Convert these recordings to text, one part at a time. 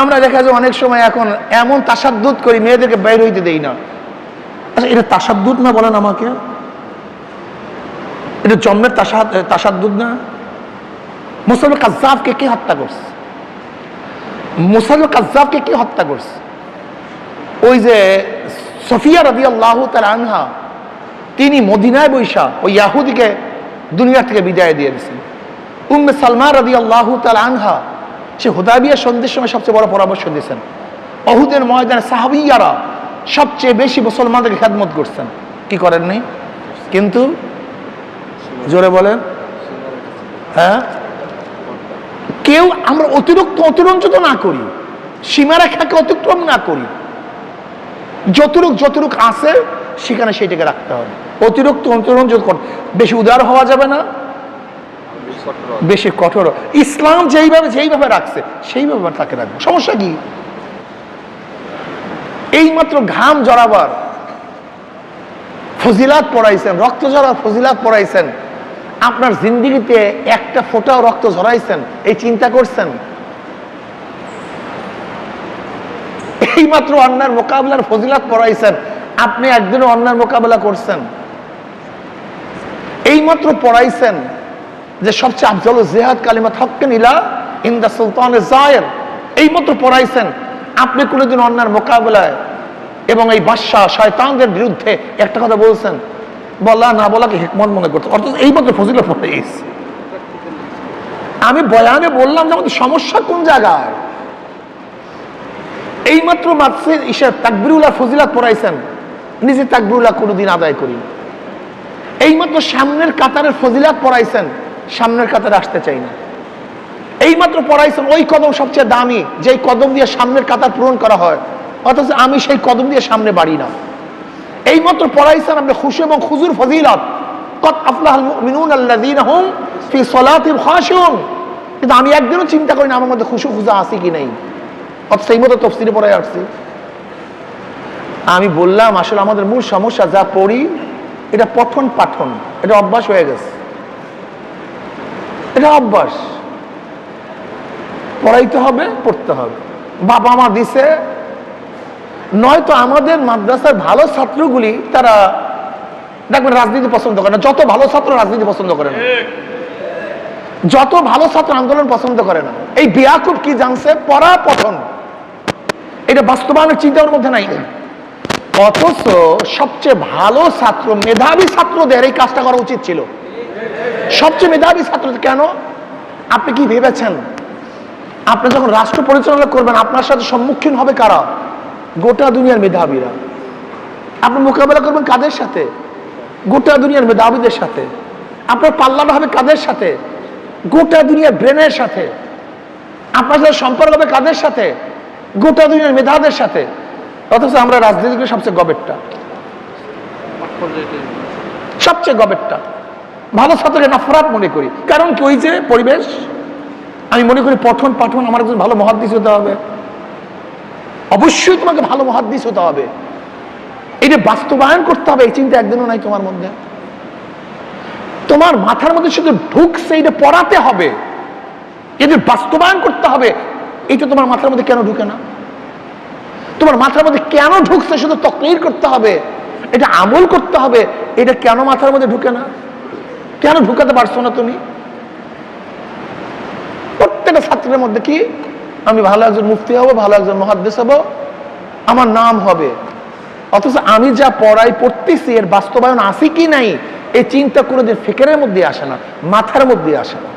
আমরা দেখা যায় অনেক সময় এখন এমন তাসাদ্দুত করি, মেয়েদেরকে বের হইতে দেই না। আচ্ছা এটা তাসাদ্দুত না বলেন আমাকে? এটা জন্মের তাসাদ তাসাদ্দুত না? মুসলমান কাজ্জাবকে কে হত্যা করছে? মুসলমান কাজ্জাবকে কে হত্যা করছে? ওই যে সফিয়া রবি আল্লাহ তার আনহা, তিনি মদিনায় বৈশা ওই ইয়াহুদিকে দুনিয়া থেকে বিদায় দিয়ে দিয়েছেন। উম্মে সালমা রবি আল্লাহ তাল আনহা সে হুদাবিয়া সন্ধ্যের সময় সবচেয়ে বড় পরামর্শ দিয়েছেন। অহুদের ময়দানে সাহাবিয়ারা সবচেয়ে বেশি মুসলমানদেরকে খেদমত করছেন। কি করেননি? কিন্তু জোরে বলেন। হ্যাঁ? কেউ আমরা অতিরিক্ত অতিরঞ্জিত না করি সীমারেখাকে অতিক্রম না করি। যতটুক যতটুক আছে, সেখানে সেটাকে রাখতে হবে। অতিরিক্ত অতিরঞ্জিত কর বেশি উদার হওয়া যাবে না। বেশি কঠোর। ইসলাম যেইভাবে যেইভাবে রাখছে, সেইভাবে তাকে রাখব সমস্যা কি? এইমাত্র ঘাম জড়াবার ফজিলাত পড়াইছেন, রক্ত ঝরার ফজিলাত পড়াইছেন, আপনার জিন্দিগিতে একটা ফোঁটাও রক্ত ঝরাইছেন, এই চিন্তা করছেন? এইমাত্র অন্যার মোকাবিলার ফজিলাত পড়াইছেন, আপনি একদিনও অন্যার মোকাবেলা করছেন। এইমাত্র পড়াইছেন যে সবচেয়ে আফজল জেহাদ কালিমা হক্কেন ইলা ইন্দা সুলতান জায়ের। এইমাত্র পড়াইছেন। আপনি কোনোদিন অন্যার মোকাবেলায় এবং এই বাদশাহ শয়তানদের বিরুদ্ধে একটা কথা বলছেন, বলা না বলাকে হেকমত মনে করতে। অর্থাৎ এইমাত্র ফজিলত পড়ে গেছে আমি বয়ানে বললাম যে আমাদের সমস্যা কোন জায়গায়? এইমাত্র মাত্রে ইসে তাকবিরুল্লাহ ফজিলাত পড়াইছেন। নিজে তাকবিরুল্লাহ কোনোদিন আদায় করি এইমাত্র সামনের কাতারের ফজিলাত পড়াইছেন। সামনের কাতারে আসতে চাই না। এইমাত্র পড়াইছেন ওই কদম সবচেয়ে দামি, যেই কদম দিয়ে সামনের কাতার পূরণ করা হয়। অথচ আমি সেই কদম দিয়ে সামনে বাড়ি না। এইমাত্র পড়াইছেন আপনি খুশি এবং খুজুর ফজিলত কত আফলাহাল মুমিনুন আল্লাযীনা হুম ফি সলাতিহিম খাশিউন। কিন্তু আমি একদিনও চিন্তা করি না আমার মধ্যে খুশু খুজা আছে কি নেই। অথচ সেই মতো তফসিরে পড়ে আসছি। আমি বললাম, আসলে আমাদের মূল সমস্যা যা পড়ি, এটা পঠন পাঠন এটা অভ্যাস হয়ে গেছে। এটা অভ্যাস। পড়াইতে হবে, পড়তে হবে। বাবা মা দিছে। নয়তো আমাদের মাদ্রাসার ভালো ছাত্রগুলি তারা দেখবেন রাজনীতি পছন্দ করে না। যত ভালো ছাত্র রাজনীতি পছন্দ করে না। যত ভালো ছাত্র আন্দোলন পছন্দ করে না। এই বিয়াকুব কি জানছে? পড়া পঠন। এটা বাস্তবায়নের চিন্তার মধ্যে নাই। অথচ সবচেয়ে ভালো ছাত্র, মেধাবী ছাত্রদের এই কাজটা করা উচিত ছিল। সবচেয়ে মেধাবী ছাত্র কেন? আপনি কি ভেবেছেন? আপনি যখন রাষ্ট্র পরিচালনা করবেন, আপনার সাথে সম্মুখীন হবে কারা? গোটা দুনিয়ার মেধাবীরা। আপনি মোকাবেলা করবেন কাদের সাথে? গোটা দুনিয়ার মেধাবীদের সাথে। আপনার পাল্লাটা হবে কাদের সাথে? গোটা দুনিয়ার ব্রেনের সাথে। আপনার সাথে সম্পর্ক হবে কাদের সাথে? গোটা দুনিয়ার মেধাদের সাথে। অথচ আমরা রাজনীতিকে সবচেয়ে গবেরটা সবচেয়ে গবেরটা ভালো ছাত্রকে নফরাত মনে করি। কারণ কি ওই যে পরিবেশ, আমি মনে করি পঠন পাঠন আমার একজন ভালো মহাদ্দিস হতে হবে। অবশ্যই তোমাকে ভালো মহাদ্দিস হতে হবে। এটা বাস্তবায়ন করতে হবে, এই চিন্তা একদিনও নাই তোমার মধ্যে। তোমার মাথার মধ্যে শুধু ঢুকছে এটা পড়াতে হবে। এদের বাস্তবায়ন করতে হবে এটা তোমার মাথার মধ্যে কেন ঢুকে না? তোমার মাথার মধ্যে কেন ঢুকছে শুধু তকলির করতে হবে? এটা আমল করতে হবে, এটা কেন মাথার মধ্যে ঢুকে না? কেন ঢুকাতে পারছ না তুমি? প্রত্যেকটা ছাত্রের মধ্যে কি আমি ভালো একজন মুফতি হব, ভালো একজন মহাদ্দেশ হব? আমার নাম হবে। অথচ আমি যা পড়াই পড়তেছি, এর বাস্তবায়ন আছে কি নাই, এই চিন্তা কোনোদিন ফিকেরের মধ্যে আসে না, মাথার মধ্যে আসে না।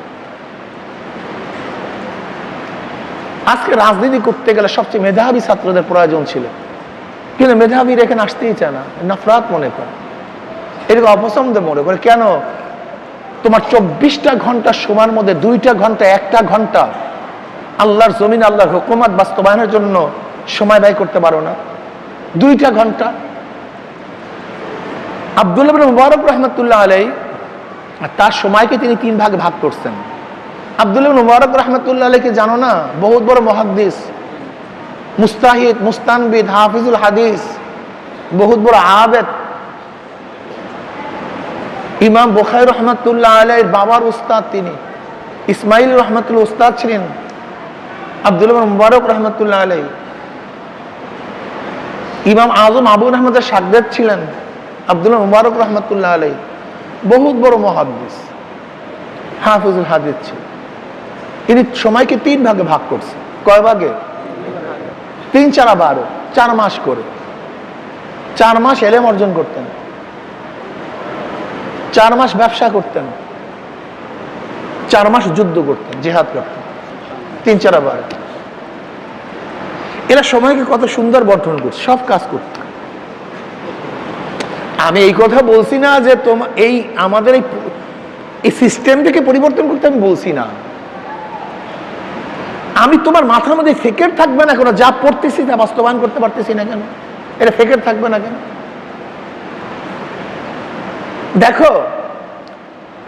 আজকে রাজনীতি করতে গেলে সবচেয়ে মেধাবী ছাত্রদের প্রয়োজন ছিল। কিন্তু মেধাবীর এখানে আসতেই চায় না, নাফরাত মনে করে। এরকম অপছন্দ মনে করে। কেন? তোমার চব্বিশটা ঘণ্টা সময়ের মধ্যে, দুইটা ঘণ্টা, একটা ঘণ্টা আল্লাহর জমিন, আল্লাহর হুকুমাত বাস্তবায়নের জন্য সময় ব্যয় করতে পারো না। দুইটা ঘণ্টা। আব্দুল্লাহ মুবারক রহমতুল্লাহ আলাই তার সময়কে তিনি তিন ভাগে ভাগ করছেন। আব্দুল্লাহ মুবারক রহমতুল্লাহ আলাইকে জানো না? বহুত বড় মহাদ্দিস, মুস্তাহিদ, মুস্তানবিদ, হাফিজুল হাদিস, বহুত বড় আবেদ ইমাম বুখাই রহমতুল্লাহ আলাইয়ের বাবার উস্তাদ তিনি। ইসমাইল রহমতুল্লাহ উস্তাদ ছিলেন আব্দুল মুবারক রহমতুল্লাহ আলাই ইমাম আজম আবু রহমদের সাকদাত ছিলেন আব্দুল মুবারক রহমতুল্লাহ আলাই বহুত বড় মহাদ্দিস হাফিজুল হাদিস ছিল। তিনি সময়কে তিন ভাগে ভাগ করছে। কয় ভাগে? তিন চারা বারো, চার মাস করে। চার মাস এলেম অর্জন করতেন। চার মাস ব্যবসা করতেন। চার মাস যুদ্ধ করতেন, জেহাদ করতেন। তিন চারা বারো এরা সময়কে কত সুন্দর বর্ধন করছে, সব কাজ করত। আমি এই কথা বলছি না যে তোমার এই আমাদের এই এই সিস্টেমটাকে পরিবর্তন করতে আমি বলছি না। আমি তোমার মাথার মধ্যে ফেকের থাকবে না কেন? যা পড়তেছি তা বাস্তবায়ন করতে পারতেছি না কেন? এটা ফেকের থাকবে না কেন? দেখো,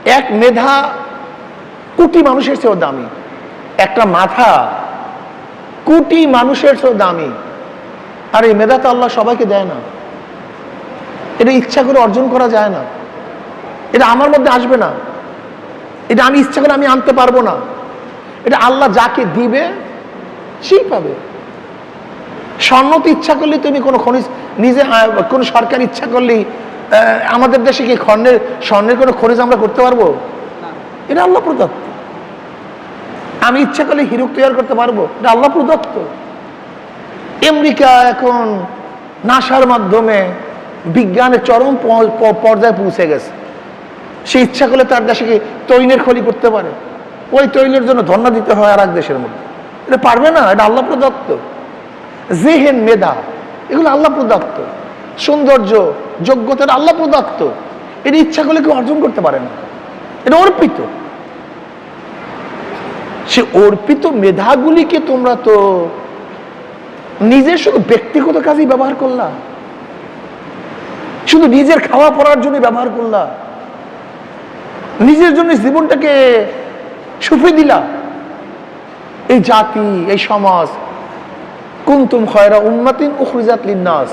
এক মেধা কোটি মানুষের চেয়েও দামি। একটা মাথা কোটি মানুষের চেয়েও দামি। আর এই মেধা তো আল্লাহ সবাইকে দেয় না। এটা ইচ্ছা করে অর্জন করা যায় না। এটা আমার মধ্যে আসবে না। এটা আমি ইচ্ছা করে আমি আনতে পারব না। এটা আল্লাহ যাকে দিবে, সেই পাবে। স্বর্ণ তো ইচ্ছা করলে তুমি কোনো খনিজ, নিজে কোনো সরকার ইচ্ছা করলেই আমাদের দেশে কি স্বর্ণের স্বর্ণের কোনো খনিজ আমরা করতে পারব? এটা আল্লাহ প্রদত্ত। আমি ইচ্ছা করলে হিরুক তৈরি করতে পারব এটা আল্লাহ প্রদত্ত। আমেরিকা এখন নাসার মাধ্যমে বিজ্ঞানের চরম পর্যায়ে পৌঁছে গেছে। সে ইচ্ছা করলে তার দেশে কি তৈলের খলি করতে পারে? ওই তৈলের জন্য ধর্ণা দিতে হয় আর এক দেশের মধ্যে। এটা পারবে না এটা আল্লাহ প্রদত্ত। জেহেন মেধা এগুলো আল্লাহ প্রদত্ত। সৌন্দর্য যোগ্যতা এটা আল্লাহ প্রদত্ত। এটা ইচ্ছা করলে কেউ অর্জন করতে পারে না। এটা অর্পিত। সে অর্পিত মেধাগুলিকে তোমরা তো নিজের শুধু ব্যক্তিগত কাজেই ব্যবহার করলা। শুধু নিজের খাওয়া পড়ার জন্য ব্যবহার করলা। নিজের জন্য জীবনটাকে সুফে দিলা। এই জাতি, এই সমাজ, কুনতুম খয়রা উম্মাতিন উখরিজাত লিন্নাস।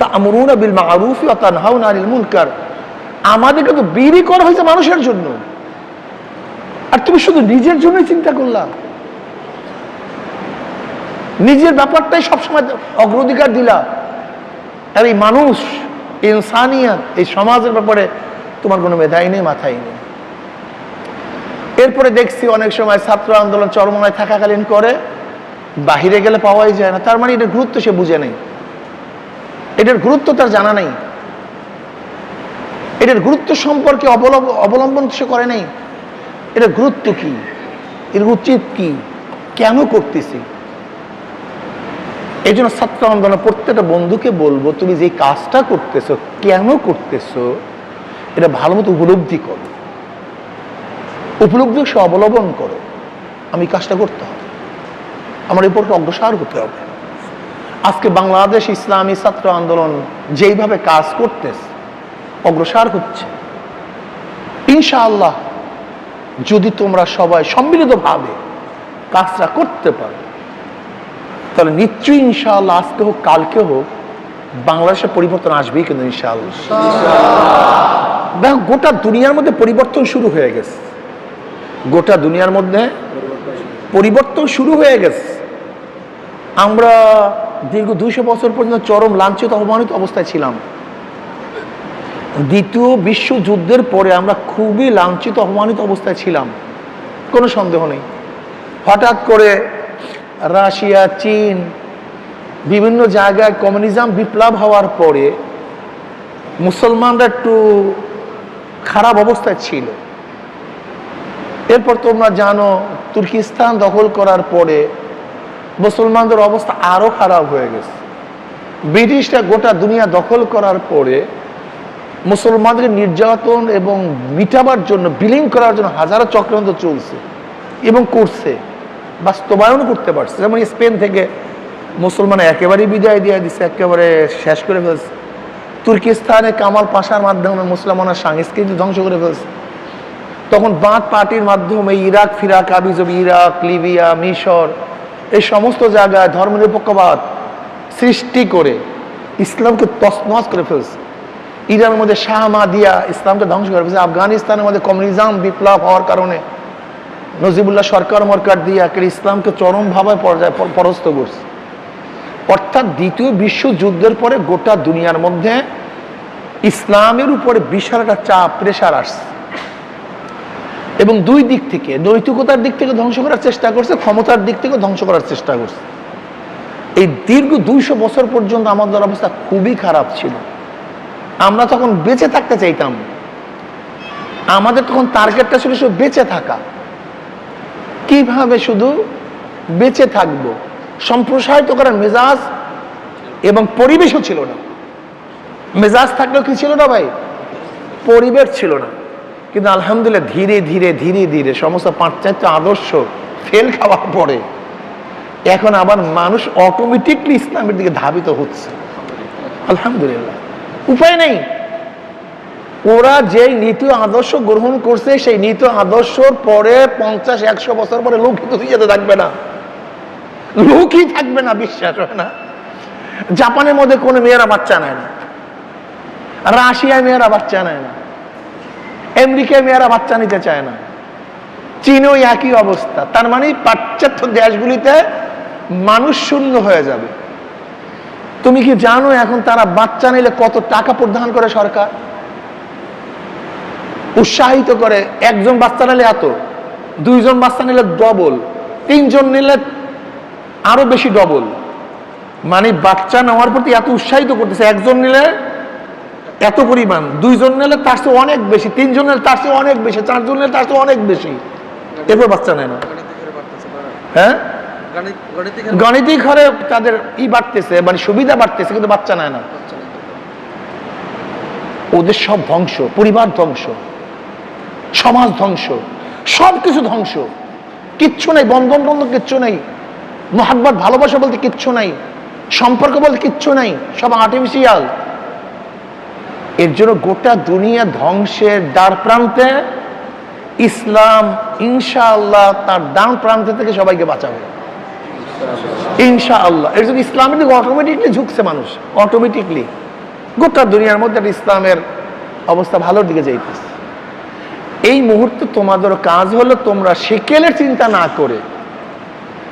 তা'মুরুনা বিল মা'রুফ তানহাউনা আনিল মুনকার। আমাদেরকে তো বিলি করা হয়েছে মানুষের জন্য। আর তুমি শুধু নিজের জন্যই চিন্তা করলা। নিজের ব্যাপারটাই সবসময় অগ্রাধিকার দিলা। আর এই মানুষ ইনসানিয়াত, এই সমাজের ব্যাপারে তোমার কোনো মেধাই নেই মাথায় নেই। এরপরে দেখছি অনেক সময় ছাত্র আন্দোলন চরমনায় থাকাকালীন করে, বাহিরে গেলে পাওয়াই যায় না। তার মানে এটা গুরুত্ব সে বুঝে নেই। এটার গুরুত্ব তার জানা নেই। এটার গুরুত্ব সম্পর্কে অবলম্বন সে করে নেই। এটার গুরুত্ব কি? এর উচিত কি? কেন করতেছি? এই জন্য ছাত্র আন্দোলন প্রত্যেকটা বন্ধুকে বলব, তুমি যে কাজটা করতেছো, কেন করতেছো, এটা ভালো মতো উপলব্ধি করো। উপলব্ধি সে অবলম্বন করো। আমি কাজটা করতে হবে। আমার এই পক্ষে অগ্রসর হতে হবে। আজকে বাংলাদেশ ইসলামী ছাত্র আন্দোলন যেইভাবে কাজ করতেছে অগ্রসর হচ্ছে। ইনশাআল্লাহ যদি তোমরা সবাই সম্মিলিতভাবে কাজটা করতে পারো তাহলে নিশ্চয়ই ইনশাআল্লাহ আজকে হোক কালকে হোক বাংলাদেশে পরিবর্তন আসবেই কিন্তু ইনশাআল্লাহ। দেখো গোটা দুনিয়ার মধ্যে পরিবর্তন শুরু হয়ে গেছে। গোটা দুনিয়ার মধ্যে পরিবর্তন শুরু হয়ে গেছে। আমরা দীর্ঘ দুইশো বছর পর্যন্ত চরম লাঞ্ছিত, অপমানিত অবস্থায় ছিলাম। দ্বিতীয় বিশ্বযুদ্ধের পরে আমরা খুবই লাঞ্ছিত, অপমানিত অবস্থায় ছিলাম। কোনো সন্দেহ নেই। হঠাৎ করে রাশিয়া, চীন, বিভিন্ন জায়গায় কমিউনিজম বিপ্লব হওয়ার পরে মুসলমানরা একটু খারাপ অবস্থায় ছিল। এরপর তোমরা জানো, তুর্কিস্তান দখল করার পরে মুসলমানদের অবস্থা আরও খারাপ হয়ে গেছে। ব্রিটিশরা গোটা দুনিয়া দখল করার পরে মুসলমানদের নির্যাতন এবং মিটাবার জন্য বিলিং করার জন্য হাজারো চক্রান্ত চলছে এবং করছে বাস্তবায়ন করতে পারছে। যেমন স্পেন থেকে মুসলমান একেবারেই বিদায় দিয়ে দিচ্ছে একেবারে শেষ করে ফেলছে। তুর্কিস্তানে কামাল পাশার মাধ্যমে মুসলমানের সংস্কৃতি ধ্বংস করে ফেলছে। তখন বাঁধ পার্টির মাধ্যমে ইরাক, ফিরাক আবিজব ইরাক, লিবিয়া, মিশর এই সমস্ত জায়গায় ধর্মনিরপেক্ষবাদ সৃষ্টি করে ইসলামকে তসনস করে ফেলছে। ইরানের মধ্যে শাহ মাদিয়া ইসলামকে ধ্বংস করে ফেলছে। আফগানিস্তানের মধ্যে কমিউনিজম বিপ্লব হওয়ার কারণে নজিবুল্লাহ সরকার মরকার দিয়া ইসলামকে চরমভাবে পর্যায়ে পরস্ত করছে। অর্থাৎ দ্বিতীয় বিশ্বযুদ্ধের পরে গোটা দুনিয়ার মধ্যে ইসলামের উপরে বিশাল একটা চাপ প্রেশার আসছে। এবং দুই দিক থেকে, নৈতিকতার দিক থেকে ধ্বংস করার চেষ্টা করছে, ক্ষমতার দিক থেকে ধ্বংস করার চেষ্টা করছে। এই দীর্ঘ দুইশো বছর পর্যন্ত আমাদের অবস্থা খুবই খারাপ ছিল। আমরা তখন বেঁচে থাকতে চাইতাম। আমাদের তখন টার্গেটটা ছিল শুধু বেঁচে থাকা। কীভাবে শুধু বেঁচে থাকব? সম্প্রসারিত করার মেজাজ এবং পরিবেশও ছিল না। মেজাজ থাকলেও কি ছিল না ভাই? পরিবেশ ছিল না। কিন্তু আলহামদুলিল্লাহ ধীরে ধীরে ধীরে ধীরে সমস্ত পাশ্চাত্য আদর্শ ফেল খাওয়ার পরে এখন আবার মানুষ অটোমেটিকলি ইসলামের দিকে ধাবিত হচ্ছে। আলহামদুলিল্লাহ। উপায় নেই। ওরা যেই নীতি আদর্শ গ্রহণ করছে, সেই নীতি আদর্শর পরে পঞ্চাশ, একশো বছর পরে লৌকিত হয়ে যেতে থাকবে না। লোকই থাকবে না, বিশ্বাস হয় না। জাপানের মধ্যে কোনো মেয়েরা বাচ্চা নেয় না। রাশিয়ায় মেয়েরা বাচ্চা নেয় না। আমেরিকায় মেয়েরা বাচ্চা নিতে চায় না। চীনেও একই অবস্থা। তার মানে পাশ্চাত্য দেশগুলিতে মানুষ শূন্য হয়ে যাবে। তুমি কি জানো এখন তারা বাচ্চা নিলে কত টাকা প্রদান করে সরকার? উৎসাহিত করে, একজন বাচ্চা নিলে এত, দুইজন বাচ্চা নিলে ডবল, তিনজন নিলে আরও বেশি ডবল। মানে বাচ্চা নেওয়ার প্রতি এত উৎসাহিত করতেছে, একজন নিলে এত পরিমাণ। দুইজন নিলে তার চেয়ে অনেক বেশি, তিনজন নিলে তার চেয়ে অনেক বেশি, চারজন নিলে তার চেয়ে অনেক বেশি। এরপর বাচ্চা নেয় না। হ্যাঁ? গাণিতিক হারে তাদের ই বাড়তেছে মানে সুবিধা বাড়তেছে, কিন্তু বাচ্চা নেয় না। ওদের সব ধ্বংস, পরিবার ধ্বংস, সমাজ ধ্বংস সব কিছু ধ্বংস। কিচ্ছু নেই, বন্ধন বন্ধন কিচ্ছু নেই, মোহাব্বত, ভালোবাসা বলতে কিচ্ছু নাই, সম্পর্ক বলতে কিচ্ছু নাই, সব আর্টিফিশিয়াল এর জন্য গোটা দুনিয়া ধ্বংসের দ্বার প্রান্তে ইসলাম ইনশাআল্লাহ তার ডান প্রান্ত থেকে সবাইকে বাঁচাবে। ইনশাআল্লাহ। এর জন্য ইসলামের অটোমেটিকলি ঝুঁকছে মানুষ। অটোমেটিকলি গোটা দুনিয়ার মধ্যে একটা ইসলামের অবস্থা ভালোর দিকে যাইতেছে। এই মুহূর্তে তোমাদের কাজ হলো তোমরা সেকেলের চিন্তা না করে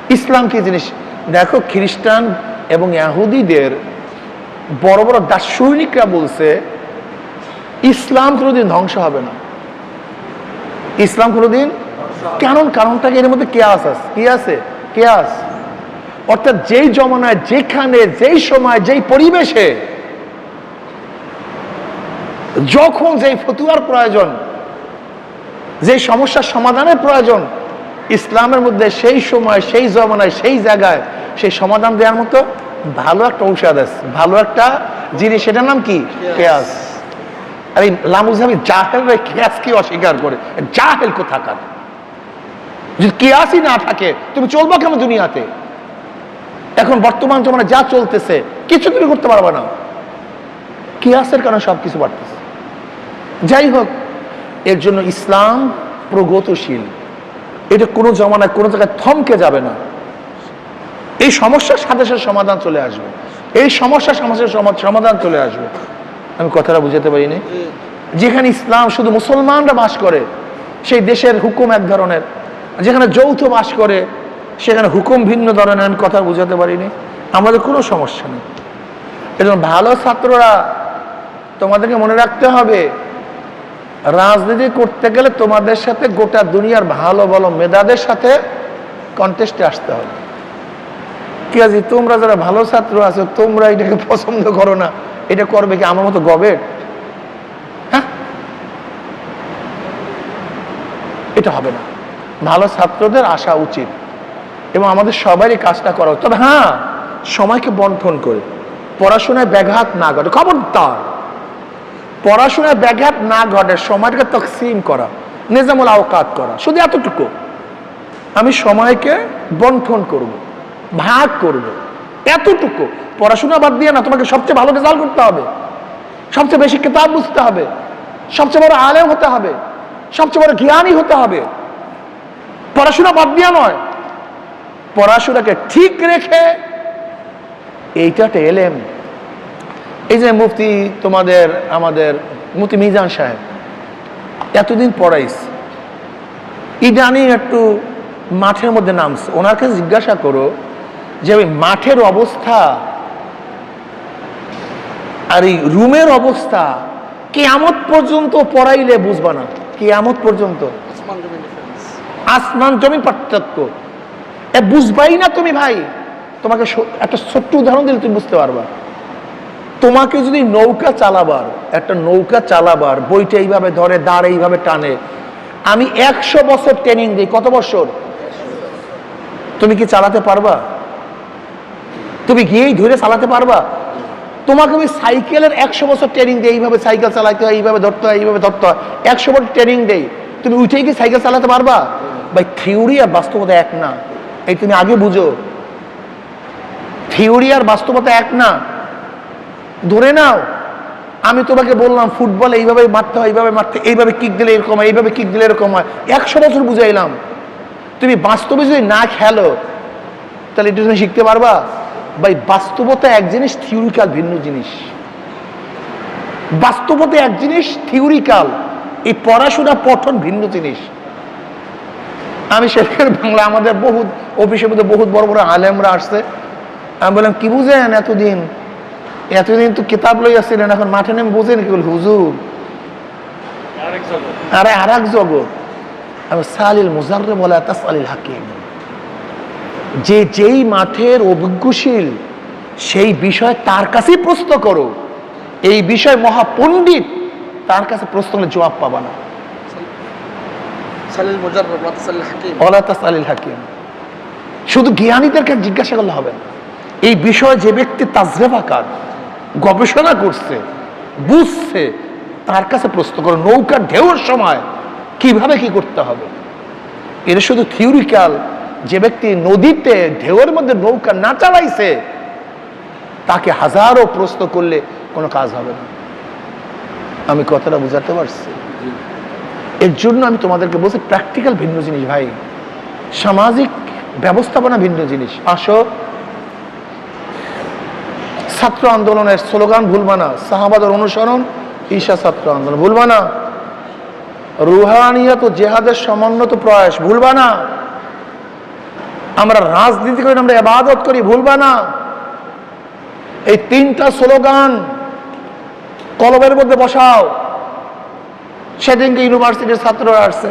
ইসলাম কি জিনিস? দেখো, খ্রিস্টান এবং ইয়াহুদিদের বড় বড় দার্শনিকরা বলছে ইসলাম কোনোদিন ধ্বংস হবে না। ইসলাম কোনোদিন কারণ কারণটা কি এর মধ্যে কেয়াস আছে। কি আছে? কেয়াস। অর্থাৎ যেই জমানায়, যেখানে, যেই সময়, যেই পরিবেশে যখন যেই ফতুয়ার প্রয়োজন যে সমস্যার সমাধানের প্রয়োজন, ইসলামের মধ্যে সেই সময়, সেই জমানায়, সেই জায়গায় সেই সমাধান দেওয়ার মতো ভালো একটা ঔষধ আছে। ভালো একটা জিনিস, সেটার নাম কি? কেয়াস। আর এই লামুজাবি জাহেল কেয়াস কি অস্বীকার করে। জাহেল কোথাকার? যদি কেয়াসই না থাকে, তুমি চলবো কেমন দুনিয়াতে? এখন বর্তমান জমানে যা চলতেছে, কিছু তুমি করতে পারবে না। কিয়াসের কারণে সব কিছু বাড়তেছে। যাই হোক, এর জন্য ইসলাম প্রগতিশীল। এটা কোনো জমানায়, কোনো জায়গায় থমকে যাবে না। এই সমস্যার সাথে সাথে সমাধান চলে আসবে। এই সমস্যার সমস্যার সমা- সমাধান চলে আসবে। আমি কথাটা বুঝাতে পারিনি। যেখানে ইসলাম শুধু মুসলমানরা বাস করে, সেই দেশের হুকুম এক ধরনের। যেখানে যৌথ বাস করে, সেখানে হুকুম ভিন্ন ধরনের, আমি কথা বুঝাতে পারিনি। আমাদের কোনো সমস্যা নেই। এজন্য ভালো ছাত্ররা তোমাদেরকে মনে রাখতে হবে, রাজনীতি করতে গেলে তোমাদের সাথে গোটা দুনিয়ার ভালো ভালো মেধাদের সাথে কন্টেস্টে আসতে হবে। আছে তোমরা যারা ভালো ছাত্র আছো, তোমরা এটাকে পছন্দ করো না। এটা করবে কি আমার মতো গবেট? হ্যাঁ? এটা হবে না। ভালো ছাত্রদের আসা উচিত এবং আমাদের সবারই কাজটা করা। তবে হ্যাঁ সময়কে বন্টন করে। পড়াশোনায় ব্যাঘাত না ঘটে। খবরদার। পড়াশোনায় ব্যাঘাত না ঘটে, সময়টাকে তকসিম করা, নিজামুল আওকাত করা। শুধু এতটুকু। আমি সময়কে বন্টন করব। ভাগ করব। এতটুকু। পড়াশোনা বাদ দিয়ে না, তোমাকে সবচেয়ে ভালো রেজাল্ট করতে হবে। সবচেয়ে বেশি কিতাব বুঝতে হবে। সবচেয়ে বড় আলেম হতে হবে। সবচেয়ে বড় জ্ঞানী হতে হবে। পড়াশোনা বাদ দিয়ে নয়। পড়াশোনাকে ঠিক রেখে এইটা একটা এলেম। এই যে মুফতি তোমাদের, আমাদের মুফতি মিজান সাহেব, এতদিন পড়াইস ইদানিং একটু মাঠের মধ্যে নামছে। ওনাকে জিজ্ঞাসা করো যে ওই মাঠের অবস্থা আর এই রুমের অবস্থা কেয়ামত পর্যন্ত পড়াইলে বুঝবা না। কেয়ামত পর্যন্ত। আসমান জমি পার্থক্য। এ বুঝবাই না তুমি ভাই। তোমাকে একটা ছোট্ট উদাহরণ দিলে তুমি বুঝতে পারবা। তোমাকে যদি নৌকা চালাবার একটা নৌকা চালাবার বইটা এইভাবে ধরে দাঁড় এইভাবে টানে। আমি একশো বছর ট্রেনিং দিই। কত বছর? তুমি কি চালাতে পারবা? তুমি গিয়েই ধরে চালাতে পারবা। তোমাকে আমি সাইকেলের একশো বছর ট্রেনিং দিই এইভাবে সাইকেল চালাতে হয়, এইভাবে ধরতে হয়, এইভাবে ধরতে হয়। একশো বছর ট্রেনিং দেই। তুমি উঠেই কি সাইকেল চালাতে পারবা? ভাই থিওরি আর বাস্তবতা এক না। এই তুমি আগে বুঝো। থিওরি আর বাস্তবতা এক না। ধরে নাও, আমি তোমাকে বললাম ফুটবল এইভাবে মারতে হয়, এইভাবে মারতে, এইভাবে কিক দিলে এরকম হয়, এইভাবে কিক দিলে এরকম হয়। একশো বছর বুঝাইলাম। তুমি বাস্তবে যদি না খেলো, তাহলে এটা তুমি শিখতে পারবা? ভাই বাস্তবতা এক জিনিস থিওরিক্যাল ভিন্ন জিনিস। বাস্তবতা এক জিনিস থিওরিক্যাল এই পড়াশোনা পঠন ভিন্ন জিনিস। আমি সেখানে বাংলা আমাদের বহুত অফিসের মধ্যে বহুত বড় বড় আলেমরা আসছে। আমি বললাম কি বুঝেন এতদিন? এতদিন তো কিতাব লই আসছিলেন এখন মাঠে নেমে বুঝেন কি? বল হুজুর আরে আর এক জগৎ। আমি সালিল মুজাররে বলে তাসালিল হাকিম। যে যেই মাঠের অভিজ্ঞশীল সেই বিষয় তার কাছেই প্রশ্ন করো। এই বিষয় মহাপণ্ডিত তার কাছে প্রশ্ন করলে জবাব পাবা না। হাকিম। শুধু জ্ঞানীদেরকে জিজ্ঞাসা করলে হবে না। এই বিষয়ে যে ব্যক্তি তাজরেফাকার গবেষণা করছে বুঝছে তার কাছে প্রশ্ন করো নৌকার ঢেউর সময় কীভাবে কি করতে হবে? এটা শুধু থিওরিক্যাল যে ব্যক্তি নদীতে, ঢেউয়ের মধ্যে নৌকা না চালাইছে, তাকে হাজারো প্রশ্ন করলে কোনো কাজ হবে না। আমি কথাটা বুঝাতে পারছি? এর জন্য আমি তোমাদেরকে বলছি প্র্যাকটিক্যাল ভিন্ন জিনিস ভাই। সামাজিক ব্যবস্থাপনা ভিন্ন জিনিস। আসো। ছাত্র আন্দোলনের স্লোগান ভুলবা না সাহাবাদের অনুসরণ, ঈশা ছাত্র আন্দোলন। ভুলবা না রুহানিয়ত জেহাদের সমন্বত প্রয়াস ভুলবা না আমরা রাজনীতি করি আমরা এবাদত করি, ভুলবা না। এই তিনটা স্লোগান কলবের মধ্যে বসাও। সেদিনকে ইউনিভার্সিটির ছাত্ররা আসছে।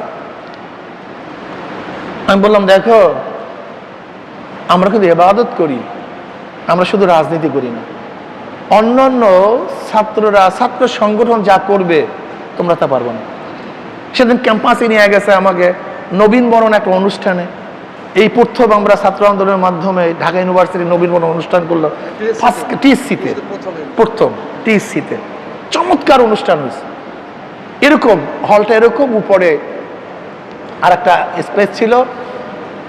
আমি বললাম, দেখো, আমরা কিন্তু এবাদত করি, আমরা শুধু রাজনীতি করি না। অন্যান্য ছাত্ররা, ছাত্র সংগঠন যা করবে, তোমরা তা পারব না। সেদিন ক্যাম্পাসে নিয়ে গেছে আমাকে নবীন বরণ একটা অনুষ্ঠানে। এই প্রথম আমরা ছাত্র আন্দোলনের মাধ্যমে ঢাকা ইউনিভার্সিটি নবীন বরণ অনুষ্ঠান করল। ফার্স্ট টিএসসিতে? প্রথম টিএসসিতে। চমৎকার অনুষ্ঠান হয়েছে। এরকম হলটা এরকম উপরে আর একটা স্পেস ছিল।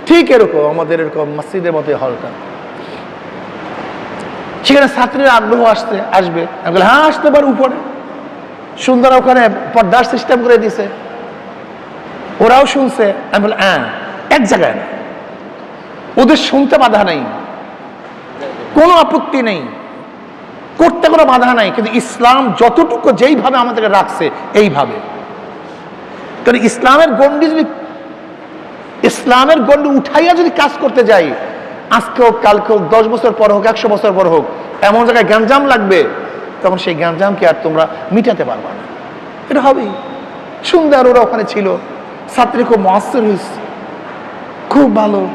ঠিক এরকম আমাদের এরকম মসজিদের মতো হলটা। সেখানে ছাত্রীরা আগ্রহ আসতে আসবে। আমি বললাম, হ্যাঁ আসতে পারে উপরে। সুন্দর ওখানে পর্দার সিস্টেম করে দিছে। ওরাও শুনছে। আমি বললাম হ্যাঁ এক জায়গায় না। ওদের শুনতে বাধা নেই। কোনো আপত্তি নেই। করতে কোনো বাধা নাই। কিন্তু ইসলাম যতটুকু যেইভাবে আমাদেরকে রাখছে, এইভাবে। কারণ ইসলামের গণ্ডি যদি, ইসলামের গণ্ডি উঠাইয়া যদি কাজ করতে যাই, আজকে হোক, কালকে হোক, দশ বছর পর হোক, একশো বছর পর হোক, এমন জায়গায় গ্যাঞ্জাম লাগবে, তখন সেই গ্যাঞ্জামকে আর তোমরা মিটাতে পারবা না। এটা হবেই। সুন্দর ওরা ওখানে ছিল। ছাত্রী খুব মহাস্তের হয়েছে খুব ভালো।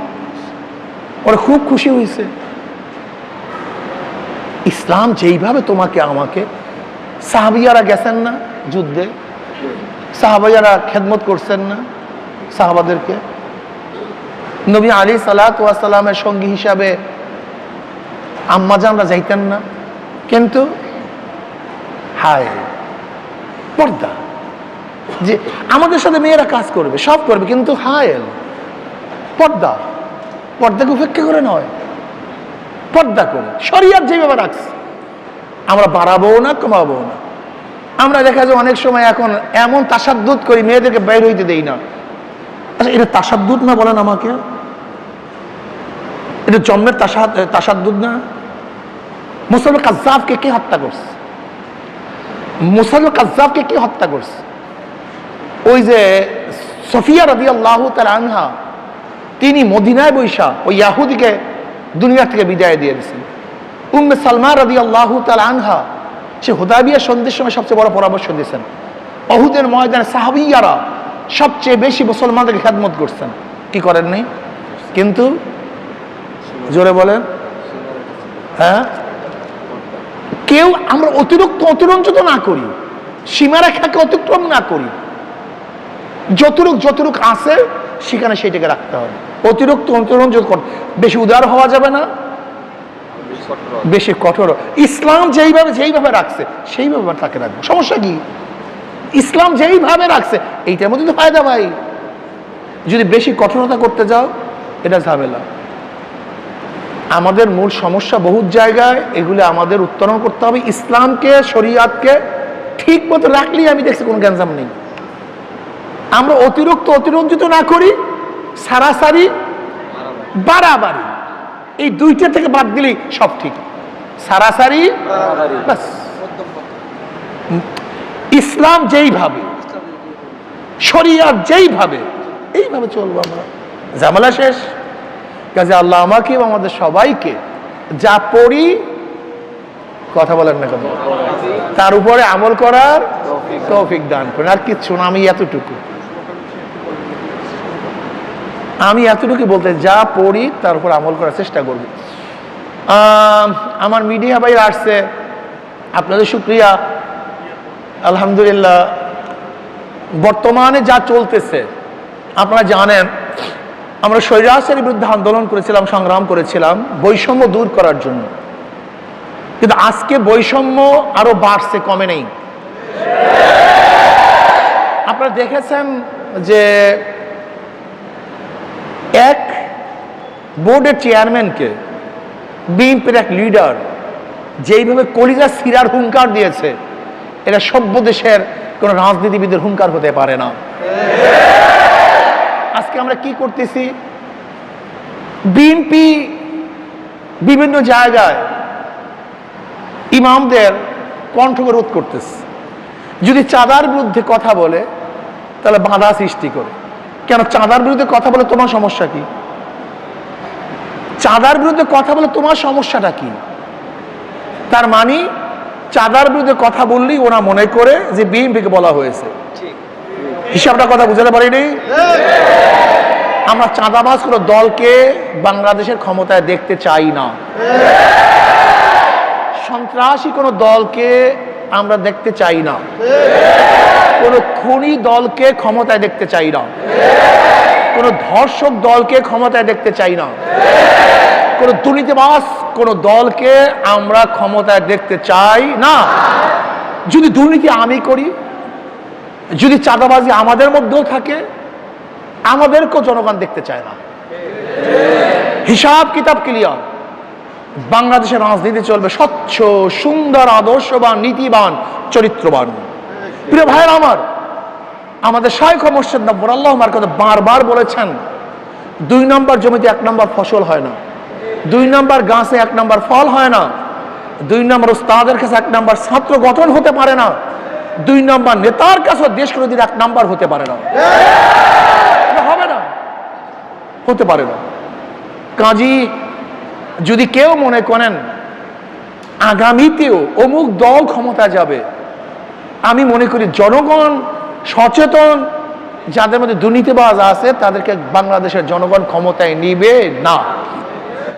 ওরা খুব খুশি হয়েছে। ইসলাম যেইভাবে তোমাকে, আমাকে, সাহাবিয়ারা গেছেন না যুদ্ধে? সাহাবাইয়ারা খেদমত করছেন না সাহাবাদেরকে? নবী আলী সালাতামের সঙ্গী হিসাবে আম্মাজানরা যাইতেন না। কিন্তু, হায়, পর্দা। যে আমাদের সাথে মেয়েরা কাজ করবে, সব করবে, কিন্তু হায়, পর্দা। পর্দাকে উপেক্ষা করে নয়। পর্দা করে। শরিয়াত যেভাবে রাখছে, আমরা বাড়াবো না কমাবো না। আমরা দেখা যায় অনেক সময় এখন এমন তাসাদ্দুত করি, মেয়েদেরকে বের হইতে দেই না। আচ্ছা এটা তাসাদ্দুত না বলেন আমাকে? এটা জন্মের তাসাদ তাসাদ্দুত না? মুসলমান কাজ্জাবকে কে হত্যা করছে? মুসলমান কাজ্জাবকে কে হত্যা করছে? ওই যে সফিয়া রদি আল্লাহ তার আনহা তিনি মদিনায় বৈশা ওই ইয়াহুদিকে দুনিয়া থেকে বিদায় দিয়ে দিয়েছেন। উম্মে সালমা রদি আল্লাহ তার আনহা, সে হুদাবিয়া সন্ধ্যের সময় সবচেয়ে বড় পরামর্শ দিয়েছেন। অহুদের ময়দানে সাহাবিয়ারা সবচেয়ে বেশি মুসলমানদেরকে খেদমত করছেন। কি করেন কিন্তু জোরে বলেন। হ্যাঁ? কেউ আমরা অতিরিক্ত অতিরঞ্জিত না করি সীমারেখাকে অতিক্রম না করি। যতটুক যতটুক আছে, সেখানে সেটাকে রাখতে হবে। অতিরিক্ত অতিরঞ্জিত কর। বেশি উদার হওয়া যাবে না। বেশি কঠোর। ইসলাম যেইভাবে যেইভাবে রাখছে, সেইভাবে তাকে রাখব সমস্যা কি? ইসলাম যেইভাবে রাখছে, এইটার মধ্যে তো ফায়দা ভাই। যদি বেশি কঠোরতা করতে যাও, এটা ঝামেলা। আমাদের মূল সমস্যা বহুত জায়গায়, এগুলো আমাদের উত্তরণ করতে হবে। ইসলামকে, শরিয়াতকে ঠিক মতো রাখলেই আমি দেখছি কোনো গ্যাঞ্জাম নেই। আমরা অতিরিক্ত অতিরঞ্জিত না করি সারাসারি বাড়াবাড়ি। এই দুইটা থেকে বাদ দিলেই সব ঠিক। সারাসারি ইসলাম যেইভাবে শরিয়াত যেইভাবে এইভাবে চলবো আমরা। ঝামেলা শেষ। কাজে আল্লাহ আমাকে এবং আমাদের সবাইকে যা পড়ি কথা বলেন না কেন? তার উপরে আমল করার তৌফিক দান করেন। আর কিচ্ছু না আমি এতটুকু। আমি এতটুকু বলতে যা পড়ি তার উপর আমল করার চেষ্টা করব। আমার মিডিয়া ভাই আসছে, আপনাদের শুক্রিয়া। আলহামদুলিল্লাহ, বর্তমানে যা চলতেছে, আপনারা জানেন, আমরা স্বৈরাচারের বিরুদ্ধে আন্দোলন করেছিলাম, সংগ্রাম করেছিলাম, বৈষম্য দূর করার জন্য। কিন্তু আজকে বৈষম্য আরও বাড়ছে, কমে নেই। আপনারা দেখেছেন যে এক বোর্ডের চেয়ারম্যানকে বিএনপির এক লিডার যেইভাবে কলিজা সিরার হুঙ্কার দিয়েছে, এটা সভ্য দেশের কোন রাজনীতিবিদের হুঙ্কার হতে পারে না। আজকে আমরা কি করতেছি? বিএনপি বিভিন্ন জায়গায় ইমামদের কণ্ঠকে রোধ করতেছে। যদি চাঁদার বিরুদ্ধে কথা বলে, তাহলে বাধা সৃষ্টি করে। কেন চাঁদার বিরুদ্ধে কথা বলে তোমার সমস্যা কি? চাঁদার বিরুদ্ধে কথা বলে তোমার সমস্যাটা কি? তার মানে চাঁদার বিরুদ্ধে কথা বললেই ওরা মনে করে যে বিএনপিকে বলা হয়েছে। হিসাবটা কথা বুঝাতে পারিনি? আমরা চাঁদাবাজ কোনো দলকে বাংলাদেশের ক্ষমতায় দেখতে চাই না। সন্ত্রাসী কোনো দলকে আমরা দেখতে চাই না। কোনো খুনি দলকে ক্ষমতায় দেখতে চাই না। কোনো ধর্ষক দলকে ক্ষমতায় দেখতে চাই না। কোনো দুর্নীতিবাস কোনো দলকে আমরা ক্ষমতায় দেখতে চাই না। যদি দুর্নীতি আমি করি, যদি চাঁদাবাজি আমাদের মধ্যেও থাকে, আমাদেরকেও জনগণ দেখতে চায় না। হিসাব কিতাব ক্লিয়ার। বাংলাদেশের রাজনীতি চলবে স্বচ্ছ, সুন্দর, আদর্শবান, নীতিবান, চরিত্রবান। প্রিয় ভাইয়ের আমার, আমাদের শাইখ মোর্শেদ নব্বর, আল্লাহ কথা বারবার বলেছেন, দুই নম্বর জমিতে এক নম্বর ফসল হয় না, দুই নম্বর গাছে এক নম্বর ফল হয় না, দুই নম্বর ওস্তাদের কাছে এক নম্বর ছাত্র গঠন হতে পারে না, দুই নম্বর নেতার কাছে দেশ কোনোদিন এক নম্বর হতে পারে না। হবে না, হতে পারে না। কাজী, যদি কেউ মনে করেন, আগামীতেও অমুক দল ক্ষমতা যাবে আমি মনে করি জনগণ সচেতন, যাদের মধ্যে দুর্নীতিবাজ আছে, তাদেরকে বাংলাদেশের জনগণ ক্ষমতায় নিবে না।